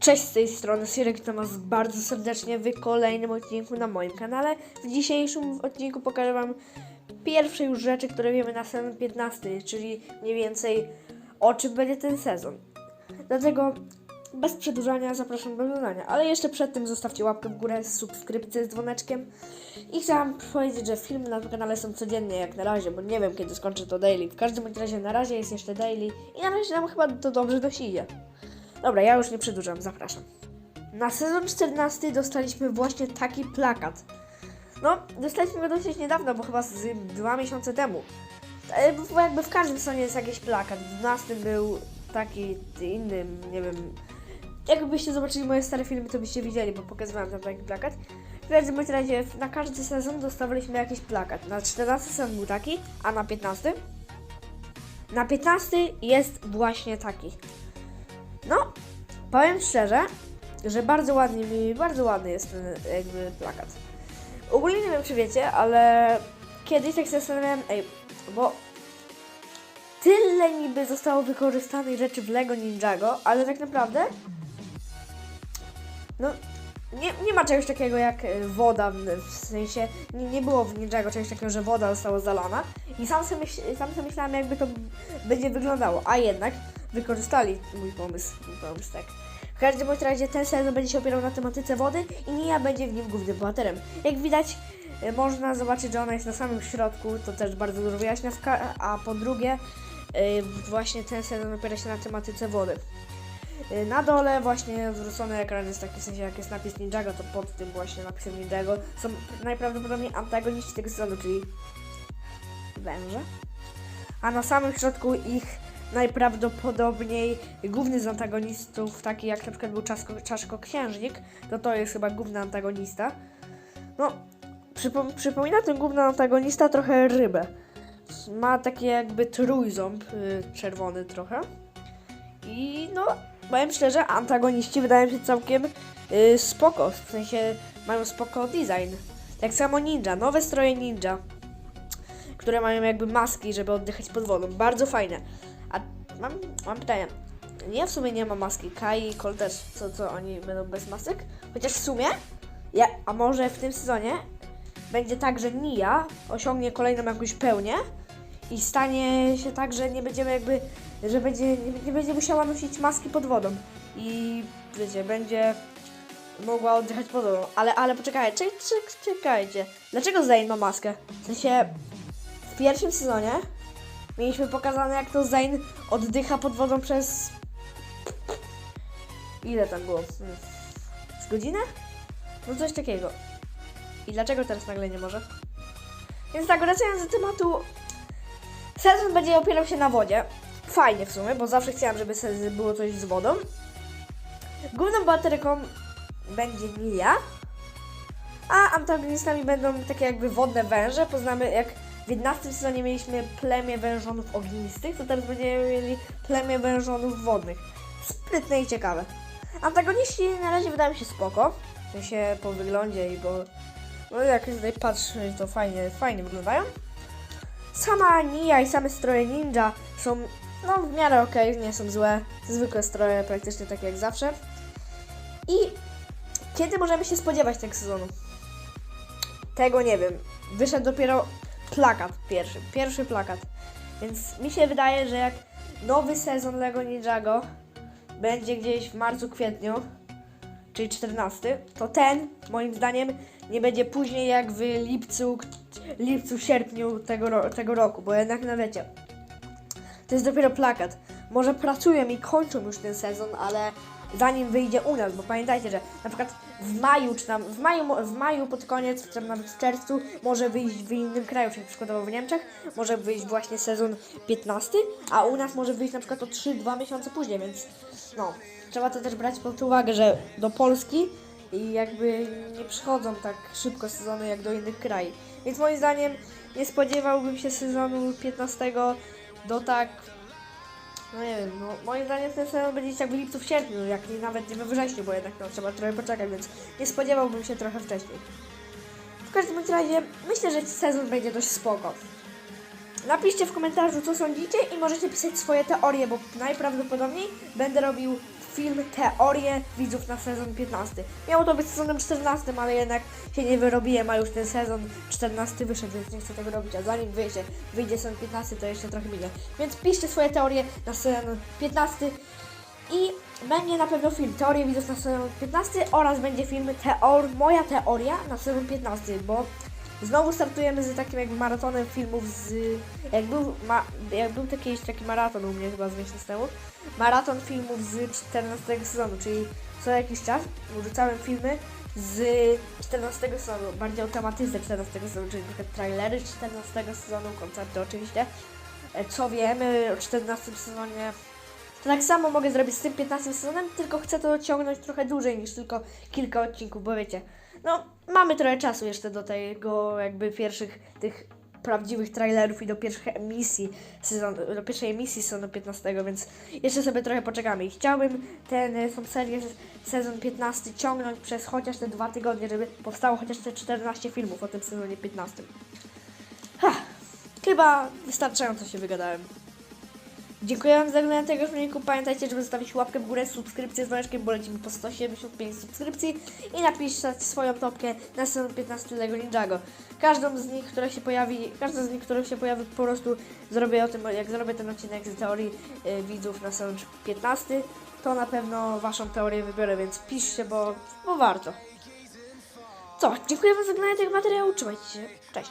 Cześć z tej strony Sirek, witam was bardzo serdecznie w kolejnym odcinku na moim kanale. W dzisiejszym odcinku pokażę wam pierwsze już rzeczy, które wiemy na sezon 15, czyli mniej więcej o czym będzie ten sezon. Dlatego bez przedłużania zapraszam do oglądania, ale jeszcze przed tym zostawcie łapkę w górę, subskrypcję z dzwoneczkiem i chciałam powiedzieć, że filmy na tym kanale są codziennie jak na razie, bo nie wiem kiedy skończę to daily. W każdym razie na razie jest jeszcze daily i na razie nam chyba to dobrze dość idzie. Dobra, ja już nie przedłużam, zapraszam. Na sezon 14 dostaliśmy właśnie taki plakat. No, dostaliśmy go dosyć niedawno, bo chyba z dwa miesiące temu. E, Bo jakby w każdym sezonie jest jakiś plakat. W 12 był taki inny, nie wiem. Jakbyście zobaczyli moje stare filmy, to byście widzieli, bo pokazywałem tam taki plakat. W każdym razie na każdy sezon dostawaliśmy jakiś plakat. Na 14 sezon był taki, a na 15? Na 15 jest właśnie taki. Powiem szczerze, że bardzo ładnie bardzo ładny jest ten jakby plakat. Ogólnie nie wiem czy wiecie, ale kiedyś tak się zastanawiałem, ej, bo tyle niby zostało wykorzystanych rzeczy w Lego Ninjago, ale tak naprawdę no nie, nie ma czegoś takiego jak e, woda, w, sensie nie, nie było w Ninjago czegoś takiego, że woda została zalana i sam sobie, sam sobie myślałem jakby to będzie wyglądało, a jednak wykorzystali mój pomysł, mój pomysł tak. W każdym razie ten sezon będzie się opierał na tematyce wody i Nia będzie w nim głównym bohaterem. Jak widać, e, można zobaczyć, że ona jest na samym środku, to też bardzo dużo wyjaśnia, a po drugie, e, właśnie ten sezon opiera się na tematyce wody. E, Na dole właśnie zwrócony ekran jest taki w sensie jak jest napis Ninjago, to pod tym właśnie napisem Ninjago są najprawdopodobniej antagoniści tego sezonu, czyli węże. A na samym środku ich najprawdopodobniej główny z antagonistów, taki jak na przykład był Czaszko, Czaszko Księżnik, to to jest chyba główny antagonista. No, przypom- przypomina ten główny antagonista trochę rybę. Ma taki jakby trójząb y, czerwony trochę. I no, powiem szczerze, antagoniści wydają się całkiem y, spoko, w sensie mają spoko design. Tak samo ninja, nowe stroje ninja, które mają jakby maski, żeby oddychać pod wodą. Bardzo fajne. Mam, mam pytanie. Nie, w sumie nie ma maski. Kai i Cole też, co, co oni będą bez masek? Chociaż w sumie, ja, a może w tym sezonie będzie tak, że Nia osiągnie kolejną jakąś pełnię i stanie się tak, że nie będziemy jakby, że będzie, nie, będzie musiała nosić maski pod wodą i wiecie, będzie mogła oddychać pod wodą. Ale, ale poczekajcie, czek, czek, czekajcie. Dlaczego Zane ma maskę? W sensie, w pierwszym sezonie mieliśmy pokazane, jak to Zane oddycha pod wodą przez... Ile tam było? Z godzinę? No coś takiego. I dlaczego teraz nagle nie może? Więc tak, wracając do tematu, sezon będzie opierał się na wodzie. Fajnie w sumie, bo zawsze chciałam, żeby było coś z wodą. Główną bohaterką będzie Nia, a antagonistami będą takie jakby wodne węże. Poznamy, jak w 11 sezonie mieliśmy plemię wężonów ognistych, to teraz będziemy mieli plemię wężonów wodnych. Sprytne i ciekawe. Antagoniści na razie wydają się spoko, w sensie po wyglądzie i bo no jak tutaj patrzę, to fajnie, fajnie wyglądają. Sama Nia i same stroje ninja są no w miarę okej, nie są złe. Zwykłe stroje, praktycznie takie jak zawsze. I kiedy możemy się spodziewać tego sezonu? Tego nie wiem. Wyszedł dopiero plakat pierwszy, pierwszy plakat. Więc mi się wydaje, że jak nowy sezon Lego Ninjago będzie gdzieś w marcu, kwietniu, czyli 14, to ten, moim zdaniem, nie będzie później jak w lipcu, lipcu, sierpniu tego, tego roku, bo jednak na wiecie, to jest dopiero plakat. Może pracują i kończą już ten sezon, ale zanim wyjdzie u nas, bo pamiętajcie, że na przykład w maju, czy tam w maju, w maju pod koniec, czy tam nawet w czerwcu może wyjść w innym kraju, czyli przykładowo w Niemczech, może wyjść właśnie sezon 15, a u nas może wyjść na przykład o 3-2 miesiące później, więc no, trzeba to też brać pod uwagę, że do Polski i jakby nie przychodzą tak szybko sezony jak do innych krajów. Więc moim zdaniem nie spodziewałbym się sezonu 15 do tak no nie wiem, no moim zdaniem ten sezon będzie gdzieś tak w lipcu, w sierpniu, jak nie, nawet nie we wrześniu, bo jednak no, trzeba trochę poczekać, więc nie spodziewałbym się trochę wcześniej. W każdym razie myślę, że sezon będzie dość spoko. Napiszcie w komentarzu, co sądzicie i możecie pisać swoje teorie, bo najprawdopodobniej będę robił film Teorie widzów na sezon 15. Miało to być sezonem 14, ale jednak się nie wyrobiłem, a już ten sezon 14 wyszedł, więc nie chcę tego robić, a zanim wyjdzie, wyjdzie sezon 15, to jeszcze trochę minie. Więc piszcie swoje teorie na sezon 15 i będzie na pewno film Teorie widzów na sezon 15 oraz będzie film teor, Moja teoria na sezon 15, bo znowu startujemy z takim jakby maratonem filmów z... Jak był, ma, jak był taki, taki maraton u mnie chyba z miesiąc temu, maraton filmów z 14 sezonu, czyli co jakiś czas wrzucałem filmy z 14 sezonu, bardziej o tematyce 14 sezonu, czyli przykład trailery 14 sezonu, koncerty oczywiście, E, co wiemy o 14 sezonie. To tak samo mogę zrobić z tym 15 sezonem, tylko chcę to ciągnąć trochę dłużej niż tylko kilka odcinków, bo wiecie, no mamy trochę czasu jeszcze do tego jakby pierwszych tych prawdziwych trailerów i do pierwszych emisji sezonu, do pierwszej emisji sezonu 15, więc jeszcze sobie trochę poczekamy. I chciałbym ten, e, tą serię sezon 15 ciągnąć przez chociaż te dwa tygodnie, żeby powstało chociaż te 14 filmów o tym sezonie 15. Ha, chyba wystarczająco się wygadałem. Dziękuję Wam za oglądanie tego filmiku. Pamiętajcie, żeby zostawić łapkę w górę, subskrypcję z dzwoneczkiem, bo lecimy po 175 subskrypcji i napisać swoją topkę na sezon 15 Lego Ninjago. Każdą z nich, która się pojawi, każda z nich, która się pojawi, po prostu zrobię o tym, jak zrobię ten odcinek z teorii y, widzów na sezon 15, to na pewno Waszą teorię wybiorę, więc piszcie, bo, bo warto. Co, dziękuję Wam za oglądanie tego materiału, trzymajcie się, cześć.